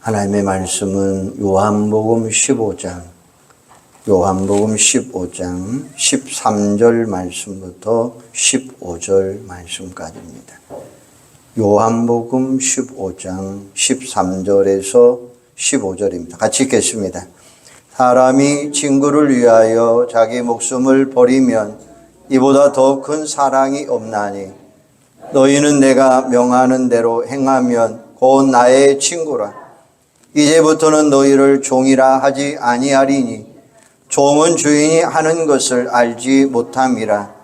하나님의 말씀은 요한복음 15장, 요한복음 15장 13절 말씀부터 15절 말씀까지입니다. 요한복음 15장 13절에서 15절입니다. 같이 읽겠습니다. 사람이 친구를 위하여 자기 목숨을 버리면 이보다 더 큰 사랑이 없나니 너희는 내가 명하는 대로 행하면 곧 나의 친구라. 이제부터는 너희를 종이라 하지 아니하리니 종은 주인이 하는 것을 알지 못함이라.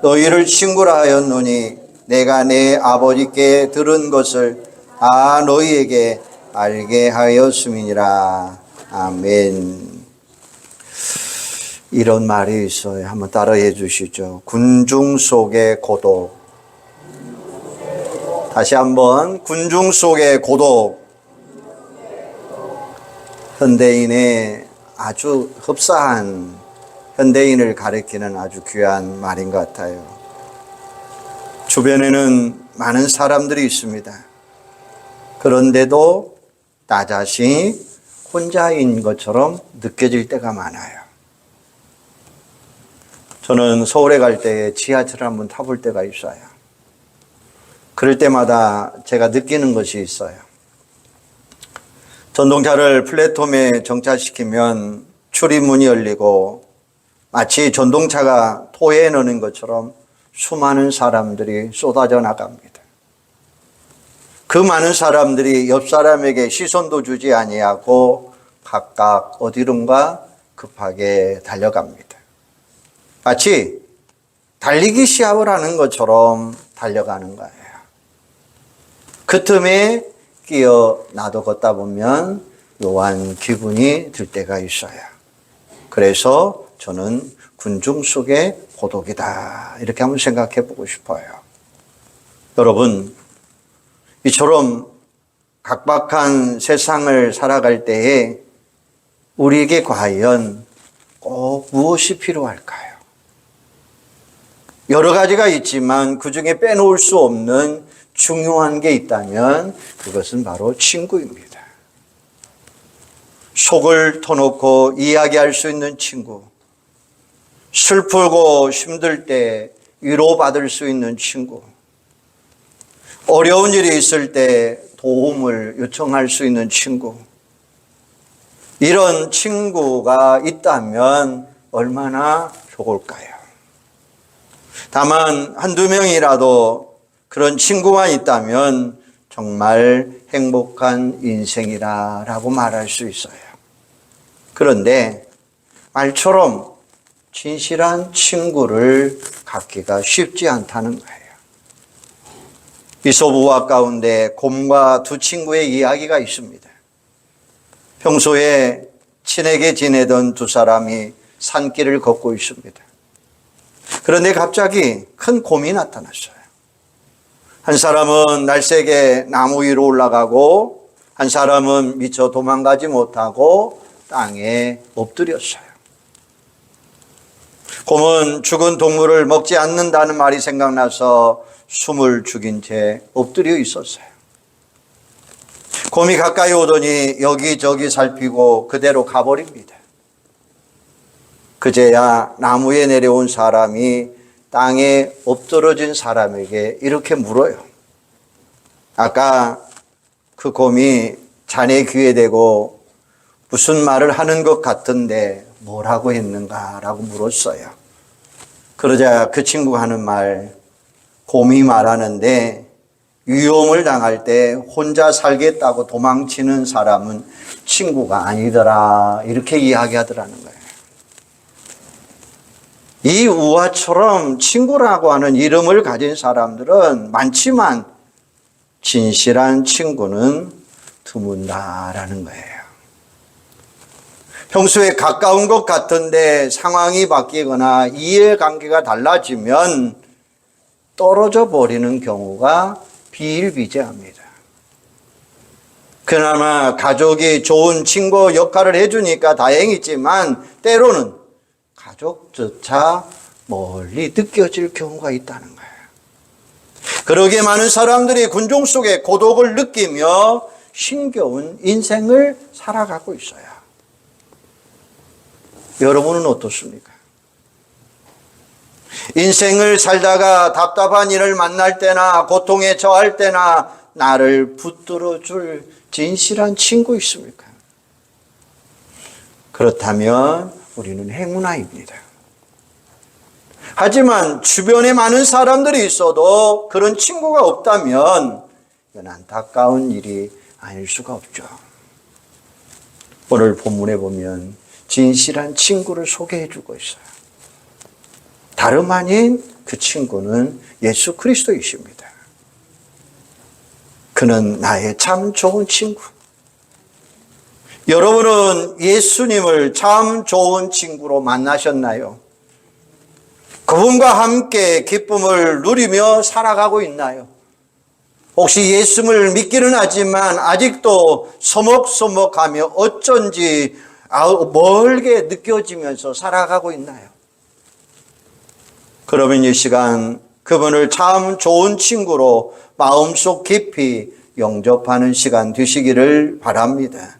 너희를 친구라 하였노니 내가 내 아버지께 들은 것을 다 너희에게 알게 하였음이니라. 아멘. 이런 말이 있어요. 한번 따라해 주시죠. 군중 속의 고독. 다시 한번 군중 속의 고독. 현대인의 아주 흡사한 현대인을 가리키는 아주 귀한 말인 것 같아요. 주변에는 많은 사람들이 있습니다. 그런데도 나 자신이 혼자인 것처럼 느껴질 때가 많아요. 저는 서울에 갈 때 지하철 한번 타볼 때가 있어요. 그럴 때마다 제가 느끼는 것이 있어요. 전동차를 플랫폼에 정차시키면 출입문이 열리고 마치 전동차가 토해 넣는 것처럼 수많은 사람들이 쏟아져 나갑니다. 그 많은 사람들이 옆 사람에게 시선도 주지 아니하고 각각 어디론가 급하게 달려갑니다. 마치 달리기 시합을 하는 것처럼 달려가는 거예요. 그 틈에 끼어 나도 걷다 보면 묘한 기분이 들 때가 있어요. 그래서 저는 군중 속의 고독이다. 이렇게 한번 생각해 보고 싶어요. 여러분, 이처럼 각박한 세상을 살아갈 때에 우리에게 과연 꼭 무엇이 필요할까요? 여러 가지가 있지만 그 중에 빼놓을 수 없는 중요한 게 있다면 그것은 바로 친구입니다. 속을 터놓고 이야기할 수 있는 친구. 슬프고 힘들 때 위로받을 수 있는 친구. 어려운 일이 있을 때 도움을 요청할 수 있는 친구. 이런 친구가 있다면 얼마나 좋을까요? 다만 한두 명이라도 그런 친구만 있다면 정말 행복한 인생이라라고 말할 수 있어요. 그런데 말처럼 진실한 친구를 갖기가 쉽지 않다는 거예요. 이소부와 가운데 곰과 두 친구의 이야기가 있습니다. 평소에 친하게 지내던 두 사람이 산길을 걷고 있습니다. 그런데 갑자기 큰 곰이 나타났어요. 한 사람은 날쌔게 나무 위로 올라가고 한 사람은 미처 도망가지 못하고 땅에 엎드렸어요. 곰은 죽은 동물을 먹지 않는다는 말이 생각나서 숨을 죽인 채 엎드려 있었어요. 곰이 가까이 오더니 여기저기 살피고 그대로 가버립니다. 그제야 나무에 내려온 사람이 땅에 엎드러진 사람에게 이렇게 물어요. 아까 그 곰이 자네 귀에 대고 무슨 말을 하는 것 같은데 뭐라고 했는가라고 물었어요. 그러자 그 친구가 하는 말, 곰이 말하는데 위험을 당할 때 혼자 살겠다고 도망치는 사람은 친구가 아니더라. 이렇게 이야기하더라는 거예요. 이 우화처럼 친구라고 하는 이름을 가진 사람들은 많지만 진실한 친구는 드문다라는 거예요. 평소에 가까운 것 같은데 상황이 바뀌거나 이해관계가 달라지면 떨어져 버리는 경우가 비일비재합니다. 그나마 가족이 좋은 친구 역할을 해주니까 다행이지만 때로는 가족조차 멀리 느껴질 경우가 있다는 거예요. 그러게 많은 사람들이 군종 속에 고독을 느끼며 신겨운 인생을 살아가고 있어요. 여러분은 어떻습니까? 인생을 살다가 답답한 일을 만날 때나 고통에 처할 때나 나를 붙들어 줄 진실한 친구 있습니까? 그렇다면 우리는 행운아입니다. 하지만 주변에 많은 사람들이 있어도 그런 친구가 없다면 이건 안타까운 일이 아닐 수가 없죠. 오늘 본문에 보면 진실한 친구를 소개해 주고 있어요. 다름 아닌 그 친구는 예수 그리스도이십니다. 그는 나의 참 좋은 친구. 여러분은 예수님을 참 좋은 친구로 만나셨나요? 그분과 함께 기쁨을 누리며 살아가고 있나요? 혹시 예수를 믿기는 하지만 아직도 서먹서먹하며 어쩐지 멀게 느껴지면서 살아가고 있나요? 그러면 이 시간 그분을 참 좋은 친구로 마음속 깊이 영접하는 시간 되시기를 바랍니다.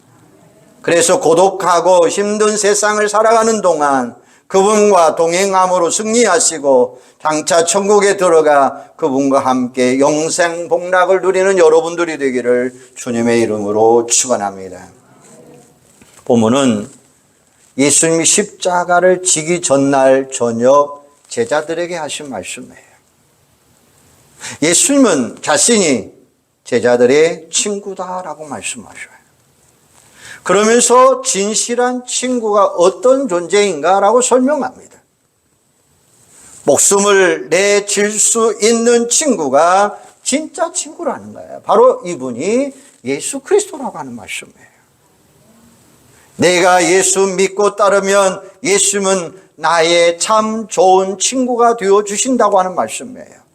그래서 고독하고 힘든 세상을 살아가는 동안 그분과 동행함으로 승리하시고 장차 천국에 들어가 그분과 함께 영생 복락을 누리는 여러분들이 되기를 주님의 이름으로 축원합니다. 본문은 예수님이 십자가를 지기 전날 저녁 제자들에게 하신 말씀이에요. 예수님은 자신이 제자들의 친구다라고 말씀하셔요. 그러면서 진실한 친구가 어떤 존재인가라고 설명합니다. 목숨을 내질 수 있는 친구가 진짜 친구라는 거예요. 바로 이분이 예수 그리스도라고 하는 말씀이에요. 내가 예수 믿고 따르면 예수는 나의 참 좋은 친구가 되어 주신다고 하는 말씀이에요.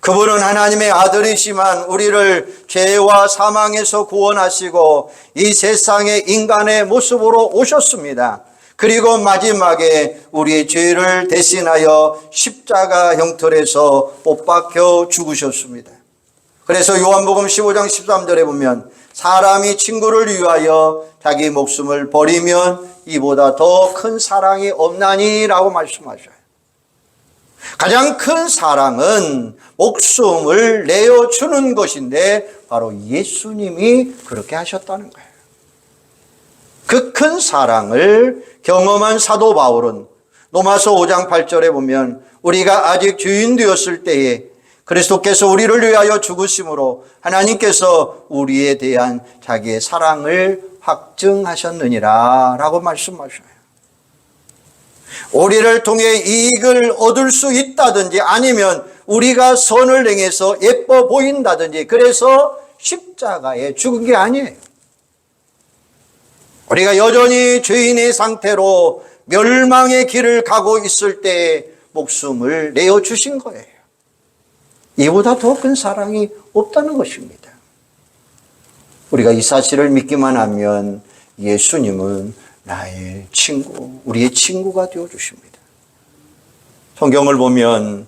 그분은 하나님의 아들이시만 우리를 죄와 사망에서 구원하시고 이 세상의 인간의 모습으로 오셨습니다. 그리고 마지막에 우리의 죄를 대신하여 십자가 형틀에서 못 박혀 죽으셨습니다. 그래서 요한복음 15장 13절에 보면 사람이 친구를 위하여 자기 목숨을 버리면 이보다 더 큰 사랑이 없나니라고 말씀하셔요. 가장 큰 사랑은 목숨을 내어 주는 것인데 바로 예수님이 그렇게 하셨다는 거예요. 그 큰 사랑을 경험한 사도 바울은 로마서 5장 8절에 보면 우리가 아직 주인 되었을 때에 그리스도께서 우리를 위하여 죽으심으로 하나님께서 우리에 대한 자기의 사랑을 확증하셨느니라 라고 말씀하셔요. 우리를 통해 이익을 얻을 수 있다든지 아니면 우리가 선을 행해서 예뻐 보인다든지 그래서 십자가에 죽은 게 아니에요. 우리가 여전히 죄인의 상태로 멸망의 길을 가고 있을 때 목숨을 내어 주신 거예요. 이보다 더 큰 사랑이 없다는 것입니다. 우리가 이 사실을 믿기만 하면 예수님은 나의 친구, 우리의 친구가 되어 주십니다. 성경을 보면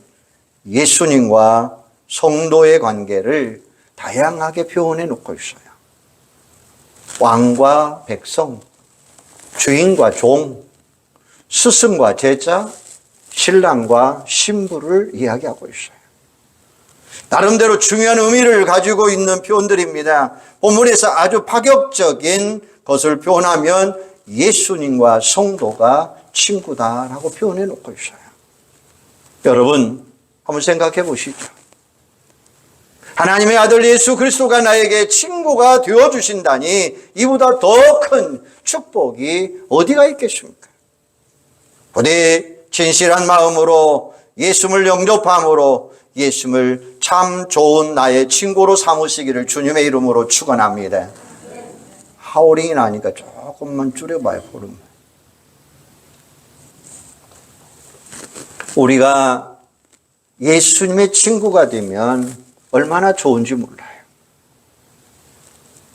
예수님과 성도의 관계를 다양하게 표현해 놓고 있어요. 왕과 백성, 주인과 종, 스승과 제자, 신랑과 신부를 이야기하고 있어요. 나름대로 중요한 의미를 가지고 있는 표현들입니다. 본문에서 아주 파격적인 것을 표현하면 예수님과 성도가 친구다라고 표현해 놓고 있어요. 여러분, 한번 생각해 보시죠. 하나님의 아들 예수 그리스도가 나에게 친구가 되어 주신다니 이보다 더 큰 축복이 어디가 있겠습니까? 부디 진실한 마음으로 예수를 영접함으로 예수를 참 좋은 나의 친구로 삼으시기를 주님의 이름으로 축원합니다. 하오링이 나니까 조금만 줄여봐요, 보름. 우리가 예수님의 친구가 되면 얼마나 좋은지 몰라요.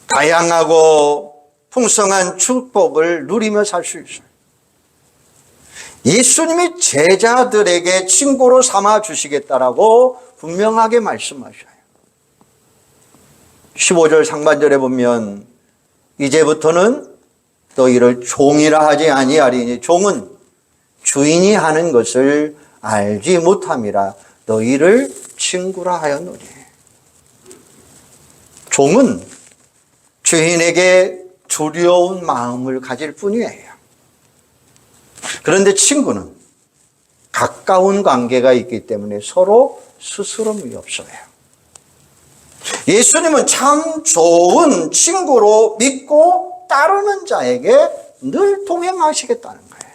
다양하고 풍성한 축복을 누리며 살 수 있어요. 예수님이 제자들에게 친구로 삼아 주시겠다라고 분명하게 말씀하셔요. 15절 상반절에 보면 이제부터는 너희를 종이라 하지 아니하리니 종은 주인이 하는 것을 알지 못함이라 너희를 친구라 하였노니 종은 주인에게 두려운 마음을 가질 뿐이에요. 그런데 친구는 가까운 관계가 있기 때문에 서로 스스럼이 없어요. 예수님은 참 좋은 친구로 믿고 따르는 자에게 늘 동행하시겠다는 거예요.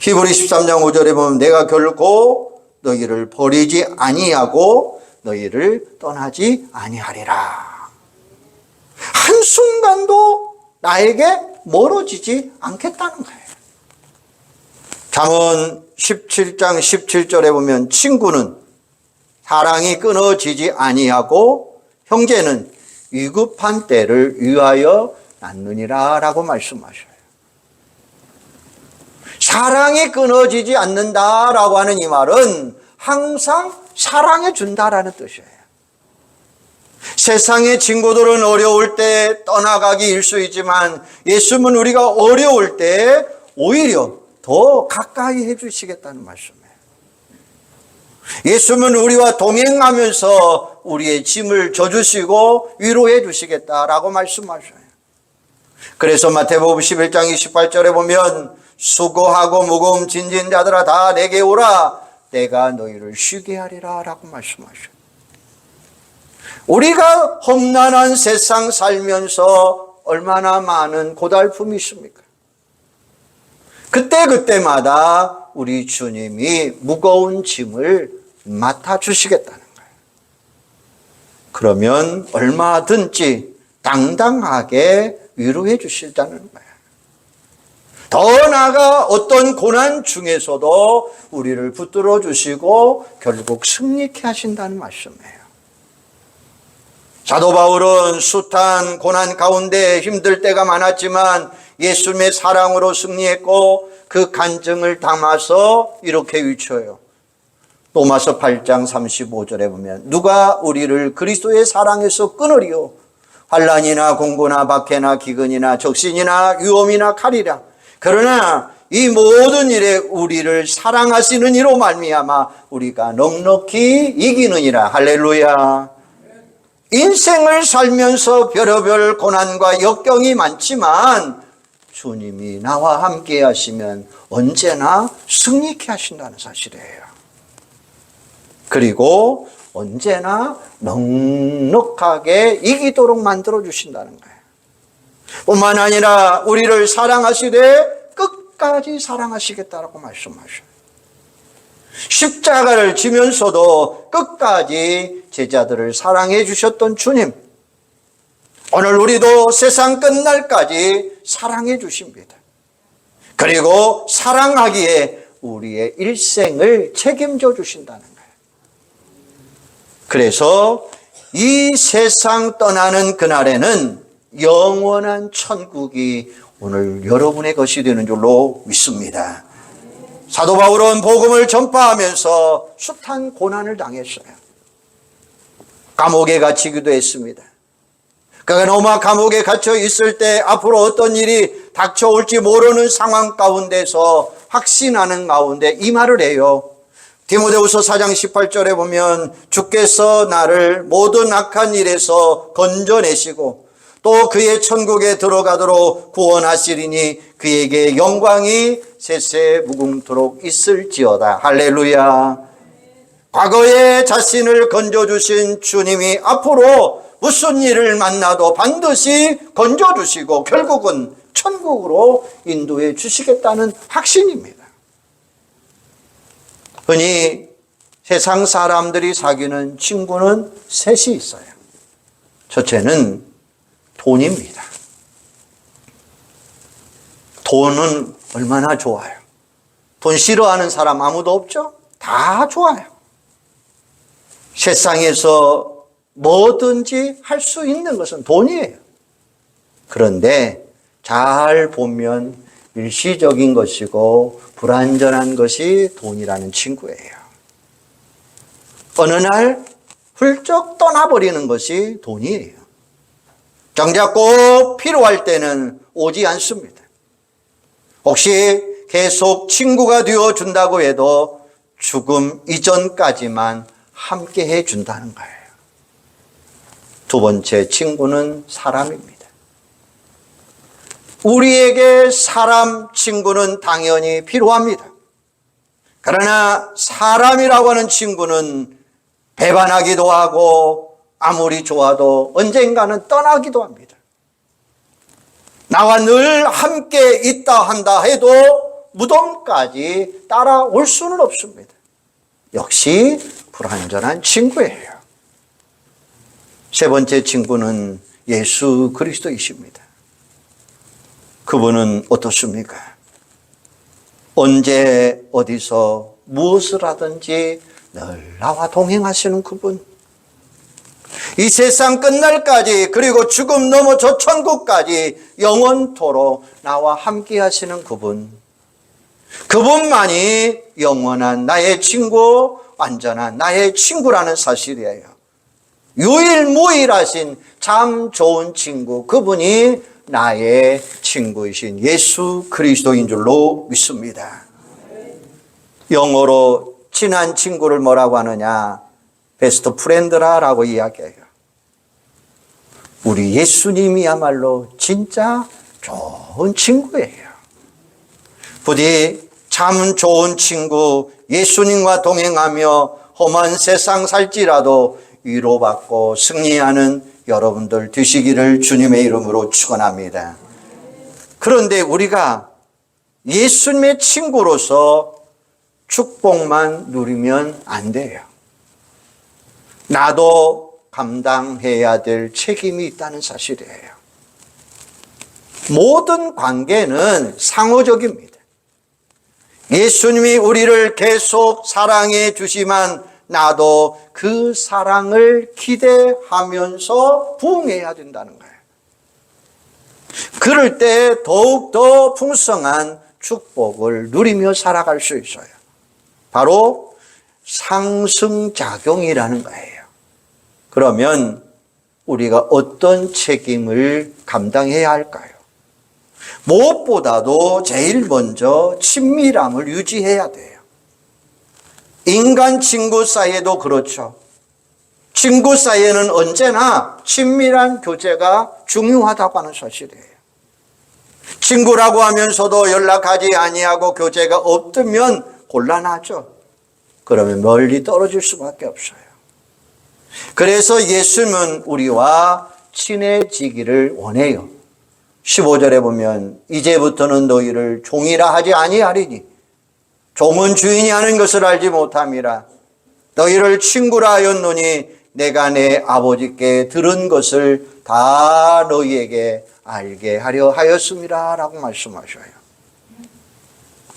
히브리 13장 5절에 보면 내가 결코 너희를 버리지 아니하고 너희를 떠나지 아니하리라. 한순간도 나에게 멀어지지 않겠다는 거예요. 잠언 17장 17절에 보면 친구는 사랑이 끊어지지 아니하고 형제는 위급한 때를 위하여 낳느니라 라고 말씀하셔요. 사랑이 끊어지지 않는다 라고 하는 이 말은 항상 사랑해 준다라는 뜻이에요. 세상의 친구들은 어려울 때 떠나가기 일수이지만 예수님은 우리가 어려울 때 오히려 더 가까이 해주시겠다는 말씀이에요. 예수님은 우리와 동행하면서 우리의 짐을 져주시고 위로해 주시겠다라고 말씀하셔요. 그래서 마태복음 11장 28절에 보면 수고하고 무거움 진진 자들아 다 내게 오라 내가 너희를 쉬게 하리라 라고 말씀하셔요. 우리가 험난한 세상 살면서 얼마나 많은 고달픔이 있습니까? 그때그때마다 우리 주님이 무거운 짐을 맡아주시겠다는 거예요. 그러면 얼마든지 당당하게 위로해 주시다는 거예요. 더 나아가 어떤 고난 중에서도 우리를 붙들어 주시고 결국 승리케 하신다는 말씀이에요. 사도 바울은 숱한 고난 가운데 힘들 때가 많았지만 예수님의 사랑으로 승리했고 그 간증을 담아서 이렇게 위쳐요. 로마서 8장 35절에 보면 누가 우리를 그리스도의 사랑에서 끊으리요? 환란이나 공고나 박해나 기근이나 적신이나 위험이나 칼이라 그러나 이 모든 일에 우리를 사랑하시는 이로 말미암아 우리가 넉넉히 이기느니라. 할렐루야. 인생을 살면서 별의별 고난과 역경이 많지만 주님이 나와 함께 하시면 언제나 승리케 하신다는 사실이에요. 그리고 언제나 넉넉하게 이기도록 만들어 주신다는 거예요. 뿐만 아니라 우리를 사랑하시되 끝까지 사랑하시겠다라고 말씀하셔요. 십자가를 지면서도 끝까지 제자들을 사랑해 주셨던 주님. 오늘 우리도 세상 끝날까지 사랑해 주십니다. 그리고 사랑하기에 우리의 일생을 책임져 주신다는 거예요. 그래서 이 세상 떠나는 그날에는 영원한 천국이 오늘 여러분의 것이 되는 줄로 믿습니다. 사도 바울은 복음을 전파하면서 숱한 고난을 당했어요. 감옥에 갇히기도 했습니다. 그가 로마 감옥에 갇혀 있을 때 앞으로 어떤 일이 닥쳐올지 모르는 상황 가운데서 확신하는 가운데 이 말을 해요. 디모데후서 4장 18절에 보면 주께서 나를 모든 악한 일에서 건져내시고 또 그의 천국에 들어가도록 구원하시리니 그에게 영광이 세세 무궁토록 있을지어다. 할렐루야. 과거에 자신을 건져주신 주님이 앞으로 무슨 일을 만나도 반드시 건져주시고 결국은 천국으로 인도해 주시겠다는 확신입니다. 흔히 세상 사람들이 사귀는 친구는 셋이 있어요. 첫째는 돈입니다. 돈은 얼마나 좋아요. 돈 싫어하는 사람 아무도 없죠? 다 좋아요. 세상에서 뭐든지 할 수 있는 것은 돈이에요. 그런데 잘 보면 일시적인 것이고 불완전한 것이 돈이라는 친구예요. 어느 날 훌쩍 떠나버리는 것이 돈이에요. 정작 꼭 필요할 때는 오지 않습니다. 혹시 계속 친구가 되어 준다고 해도 죽음 이전까지만 함께 해 준다는 거예요. 두 번째 친구는 사람입니다. 우리에게 사람 친구는 당연히 필요합니다. 그러나 사람이라고 하는 친구는 배반하기도 하고 아무리 좋아도 언젠가는 떠나기도 합니다. 나와 늘 함께 있다 한다 해도 무덤까지 따라올 수는 없습니다. 역시 불완전한 친구예요. 세 번째 친구는 예수 그리스도이십니다. 그분은 어떻습니까? 언제 어디서 무엇을 하든지 늘 나와 동행하시는 그분. 이 세상 끝날까지 그리고 죽음 넘어 저 천국까지 영원토록 나와 함께 하시는 그분. 그분만이 영원한 나의 친구, 완전한 나의 친구라는 사실이에요. 유일무일하신 참 좋은 친구, 그분이 나의 친구이신 예수 그리스도인 줄로 믿습니다. 영어로 친한 친구를 뭐라고 하느냐? 베스트 프렌드라라고 이야기해요. 우리 예수님이야말로 진짜 좋은 친구예요. 부디 참 좋은 친구 예수님과 동행하며 험한 세상 살지라도 위로받고 승리하는 여러분들 되시기를 주님의 이름으로 축원합니다. 그런데 우리가 예수님의 친구로서 축복만 누리면 안 돼요. 나도 감당해야 될 책임이 있다는 사실이에요. 모든 관계는 상호적입니다. 예수님이 우리를 계속 사랑해 주시만 나도 그 사랑을 기대하면서 부응해야 된다는 거예요. 그럴 때 더욱더 풍성한 축복을 누리며 살아갈 수 있어요. 바로 상승작용이라는 거예요. 그러면 우리가 어떤 책임을 감당해야 할까요? 무엇보다도 제일 먼저 친밀함을 유지해야 돼요. 인간 친구 사이에도 그렇죠. 친구 사이에는 언제나 친밀한 교제가 중요하다고 하는 사실이에요. 친구라고 하면서도 연락하지 아니하고 교제가 없으면 곤란하죠. 그러면 멀리 떨어질 수밖에 없어요. 그래서 예수님은 우리와 친해지기를 원해요. 15절에 보면 이제부터는 너희를 종이라 하지 아니하리니 종은 주인이 하는 것을 알지 못함이라. 너희를 친구라 하였노니 내가 내 아버지께 들은 것을 다 너희에게 알게 하려 하였습니다. 라고 말씀하셔요.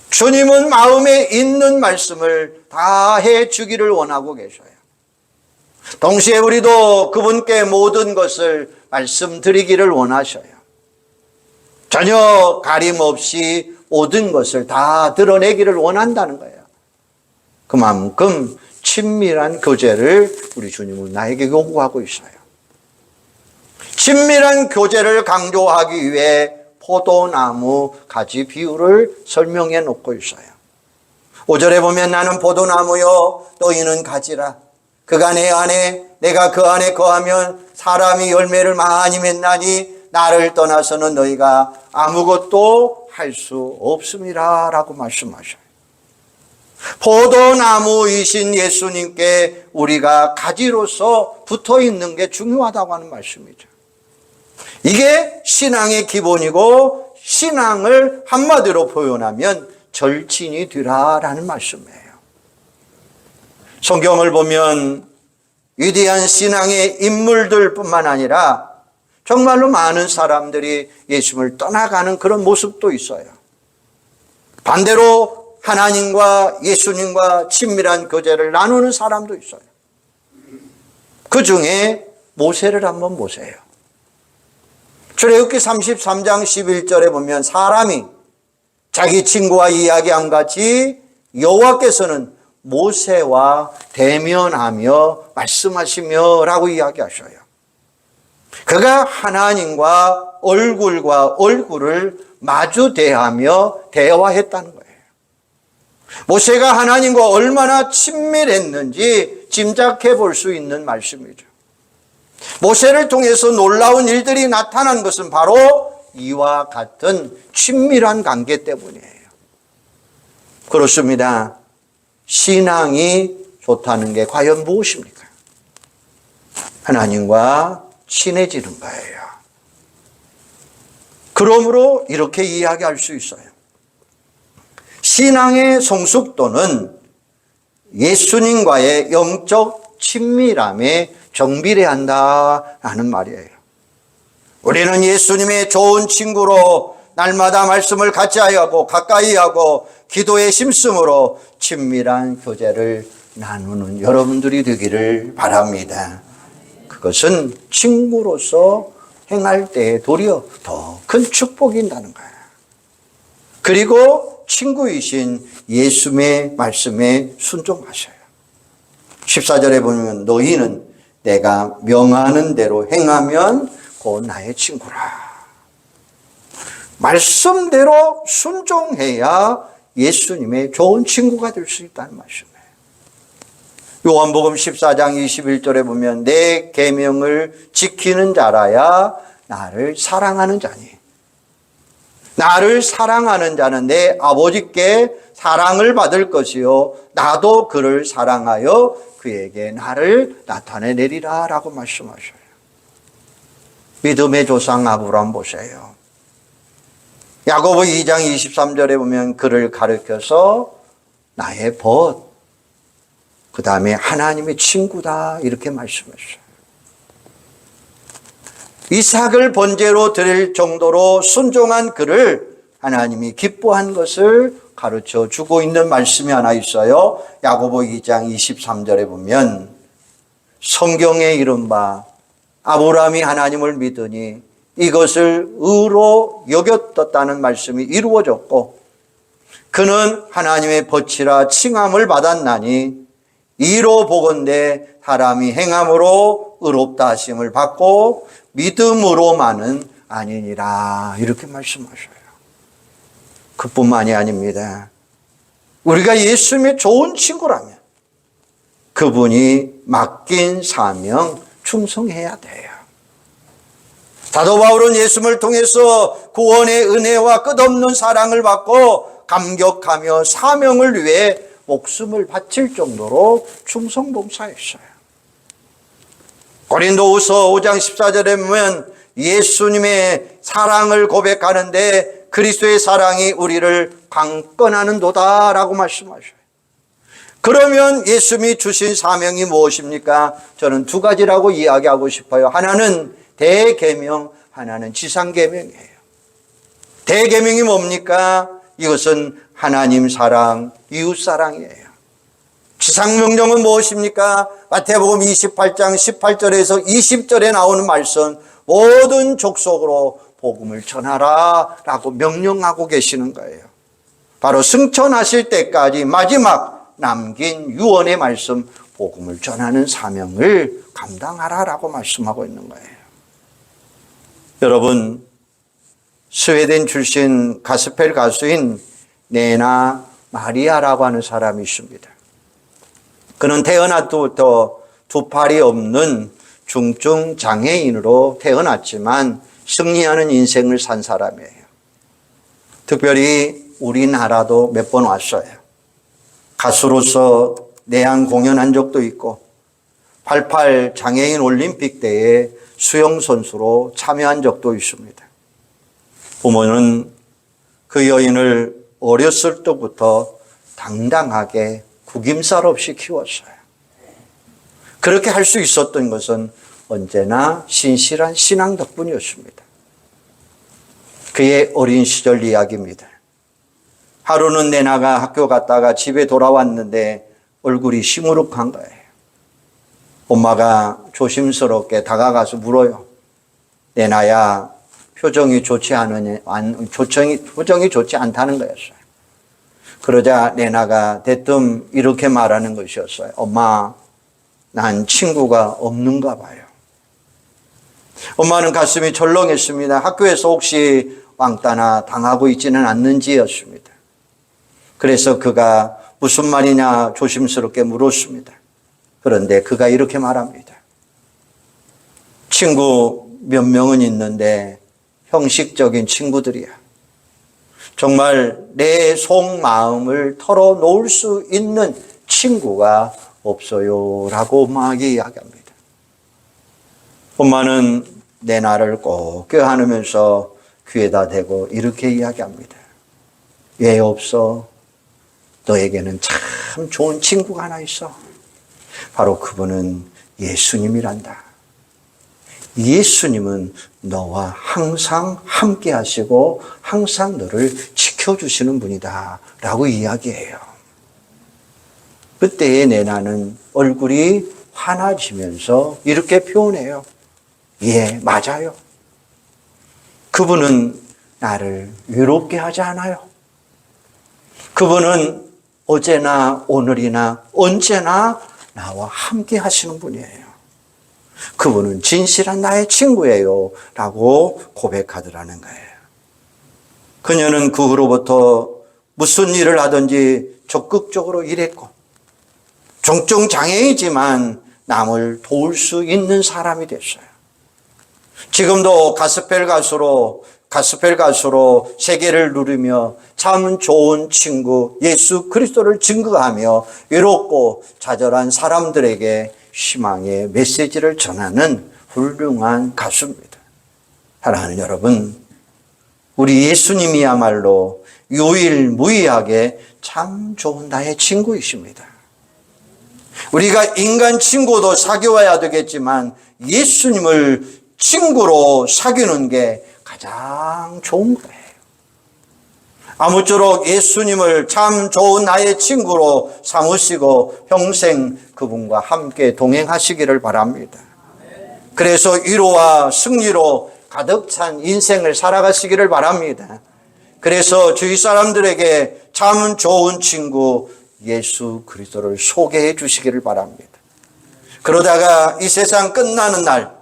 주님은 마음에 있는 말씀을 다 해주기를 원하고 계셔요. 동시에 우리도 그분께 모든 것을 말씀드리기를 원하셔요. 전혀 가림 없이 모든 것을 다 드러내기를 원한다는 거예요. 그만큼 친밀한 교제를 우리 주님은 나에게 요구하고 있어요. 친밀한 교제를 강조하기 위해 포도나무 가지 비유를 설명해 놓고 있어요. 5절에 보면 나는 포도나무요 너희는 가지라. 그가 내 안에 내가 그 안에 거하면 사람이 열매를 많이 맺나니 나를 떠나서는 너희가 아무것도 할 수 없습니다. 라고 말씀하셔요. 포도나무이신 예수님께 우리가 가지로서 붙어 있는 게 중요하다고 하는 말씀이죠. 이게 신앙의 기본이고 신앙을 한마디로 표현하면 절친이 되라라는 말씀이에요. 성경을 보면 위대한 신앙의 인물들뿐만 아니라 정말로 많은 사람들이 예수님을 떠나가는 그런 모습도 있어요. 반대로 하나님과 예수님과 친밀한 교제를 나누는 사람도 있어요. 그 중에 모세를 한번 보세요. 출애굽기 33장 11절에 보면 사람이 자기 친구와 이야기한 같이 여호와께서는 모세와 대면하며 말씀하시며 라고 이야기하셔요. 그가 하나님과 얼굴과 얼굴을 마주 대하며 대화했다는 거예요. 모세가 하나님과 얼마나 친밀했는지 짐작해 볼 수 있는 말씀이죠. 모세를 통해서 놀라운 일들이 나타난 것은 바로 이와 같은 친밀한 관계 때문이에요. 그렇습니다. 신앙이 좋다는 게 과연 무엇입니까? 하나님과 친해지는 거예요. 그러므로 이렇게 이야기할 수 있어요. 신앙의 성숙도는 예수님과의 영적 친밀함에 정비례 한다라는 말이에요. 우리는 예수님의 좋은 친구로 날마다 말씀을 같이 하고 가까이 하고 기도에 심씀으로 친밀한 교제를 나누는 여러분들이 되기를 바랍니다. 그것은 친구로서 행할 때에 도리어 더 큰 축복인다는 거예요. 그리고 친구이신 예수의 말씀에 순종하셔요. 14절에 보면 너희는 내가 명하는 대로 행하면 곧 나의 친구라. 말씀대로 순종해야 예수님의 좋은 친구가 될 수 있다는 말씀이에 요. 요한복음 14장 21절에 보면 내 계명을 지키는 자라야 나를 사랑하는 자니. 나를 사랑하는 자는 내 아버지께 사랑을 받을 것이요 나도 그를 사랑하여 그에게 나를 나타내내리라 라고 말씀하셔요. 믿음의 조상 아브람 보세요. 야고보 2장 23절에 보면 그를 가르쳐서 나의 벗, 그 다음에 하나님의 친구다 이렇게 말씀하셔요. 이삭을 번제로 드릴 정도로 순종한 그를 하나님이 기뻐한 것을 가르쳐 주고 있는 말씀이 하나 있어요. 야고보 2장 23절에 보면 성경에 이른바 아브라함이 하나님을 믿으니 이것을 의로 여겼다는 말씀이 이루어졌고 그는 하나님의 벗이라 칭함을 받았나니 이로 보건대 사람이 행함으로 의롭다 하심을 받고 믿음으로만은 아니니라 이렇게 말씀하셔요. 그뿐만이 아닙니다. 우리가 예수님의 좋은 친구라면 그분이 맡긴 사명 충성해야 돼요. 사도 바울은 예수님을 통해서 구원의 은혜와 끝없는 사랑을 받고 감격하며 사명을 위해 목숨을 바칠 정도로 충성 봉사했어요. 고린도후서 5장 14절에 보면 예수님의 사랑을 고백하는데 그리스도의 사랑이 우리를 강권하는 도다라고 말씀하셔요. 그러면 예수님이 주신 사명이 무엇입니까? 저는 두 가지라고 이야기하고 싶어요. 하나는 대계명, 하나는 지상계명이에요. 대계명이 뭡니까? 이것은 하나님 사랑, 이웃 사랑이에요. 지상명령은 무엇입니까? 마태복음 28장 18절에서 20절에 나오는 말씀, 모든 족속으로 복음을 전하라 라고 명령하고 계시는 거예요. 바로 승천하실 때까지 마지막 남긴 유언의 말씀, 복음을 전하는 사명을 감당하라 라고 말씀하고 있는 거예요. 여러분, 스웨덴 출신 가스펠 가수인 네나 마리아라고 하는 사람이 있습니다. 그는 태어나부터 두 팔이 없는 중증 장애인으로 태어났지만 승리하는 인생을 산 사람이에요. 특별히 우리나라도 몇 번 왔어요. 가수로서 내한 공연한 적도 있고 88 장애인 올림픽 때에 수영 선수로 참여한 적도 있습니다. 부모는 그 여인을 어렸을 때부터 당당하게 구김살 없이 키웠어요. 그렇게 할 수 있었던 것은 언제나 신실한 신앙 덕분이었습니다. 그의 어린 시절 이야기입니다. 하루는 내나가 학교 갔다가 집에 돌아왔는데 얼굴이 시무룩한 거예요. 엄마가 조심스럽게 다가가서 물어요. 내나야, 표정이 좋지 않으니, 표정이, 표정이 좋지 않다는 거였어요. 그러자 내나가 대뜸 이렇게 말하는 것이었어요. 엄마, 난 친구가 없는가 봐요. 엄마는 가슴이 철렁했습니다. 학교에서 혹시 왕따나 당하고 있지는 않는지였습니다. 그래서 그가 무슨 말이냐 조심스럽게 물었습니다. 그런데 그가 이렇게 말합니다. 친구 몇 명은 있는데 형식적인 친구들이야. 정말 내 속마음을 털어놓을 수 있는 친구가 없어요. 라고 엄마에게 이야기합니다. 엄마는 내 나를 꼭 껴안으면서 귀에다 대고 이렇게 이야기합니다. 왜 없어? 너에게는 참 좋은 친구가 하나 있어. 바로 그분은 예수님이란다. 예수님은 너와 항상 함께 하시고 항상 너를 지켜주시는 분이다. 라고 이야기해요. 그때의 내 나는 얼굴이 환해지면서 이렇게 표현해요. 예, 맞아요. 그분은 나를 외롭게 하지 않아요. 그분은 어제나 오늘이나 언제나 나와 함께 하시는 분이에요. 그분은 진실한 나의 친구예요. 라고 고백하더라는 거예요. 그녀는 그 후로부터 무슨 일을 하든지 적극적으로 일했고, 종종 장애이지만 남을 도울 수 있는 사람이 됐어요. 지금도 가스펠 가수로 가스펠 가수로 세계를 누리며 참 좋은 친구 예수 그리스도를 증거하며 외롭고 좌절한 사람들에게 희망의 메시지를 전하는 훌륭한 가수입니다. 사랑하는 여러분, 우리 예수님이야말로 유일무이하게 참 좋은 나의 친구이십니다. 우리가 인간 친구도 사귀어야 되겠지만 예수님을 친구로 사귀는 게 가장 좋은 거예요. 아무쪼록 예수님을 참 좋은 나의 친구로 삼으시고 평생 그분과 함께 동행하시기를 바랍니다. 그래서 위로와 승리로 가득 찬 인생을 살아가시기를 바랍니다. 그래서 주위 사람들에게 참 좋은 친구 예수 그리스도를 소개해 주시기를 바랍니다. 그러다가 이 세상 끝나는 날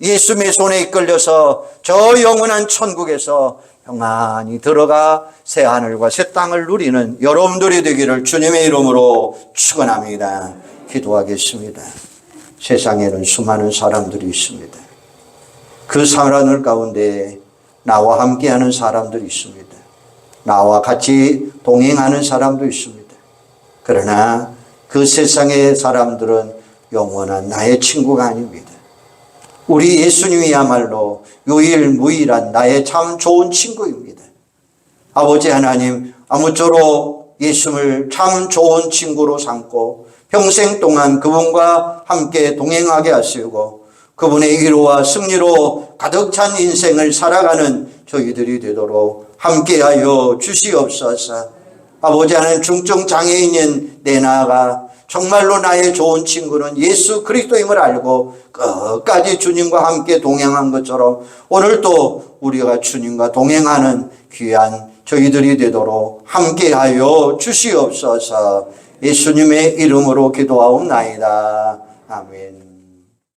예수님의 손에 이끌려서 저 영원한 천국에서 평안히 들어가 새 하늘과 새 땅을 누리는 여러분들이 되기를 주님의 이름으로 축원합니다. 기도하겠습니다. 세상에는 수많은 사람들이 있습니다. 그 사람들 가운데 나와 함께하는 사람들이 있습니다. 나와 같이 동행하는 사람도 있습니다. 그러나 그 세상의 사람들은 영원한 나의 친구가 아닙니다. 우리 예수님이야말로 유일무이한 나의 참 좋은 친구입니다. 아버지 하나님, 아무쪼록 예수를 참 좋은 친구로 삼고 평생 동안 그분과 함께 동행하게 하시고 그분의 위로와 승리로 가득 찬 인생을 살아가는 저희들이 되도록 함께하여 주시옵소서. 아버지 하나님 중증 장애인인 내 나가 정말로 나의 좋은 친구는 예수 그리스도임을 알고 끝까지 주님과 함께 동행한 것처럼 오늘도 우리가 주님과 동행하는 귀한 저희들이 되도록 함께하여 주시옵소서 예수님의 이름으로 기도하옵나이다. 아멘.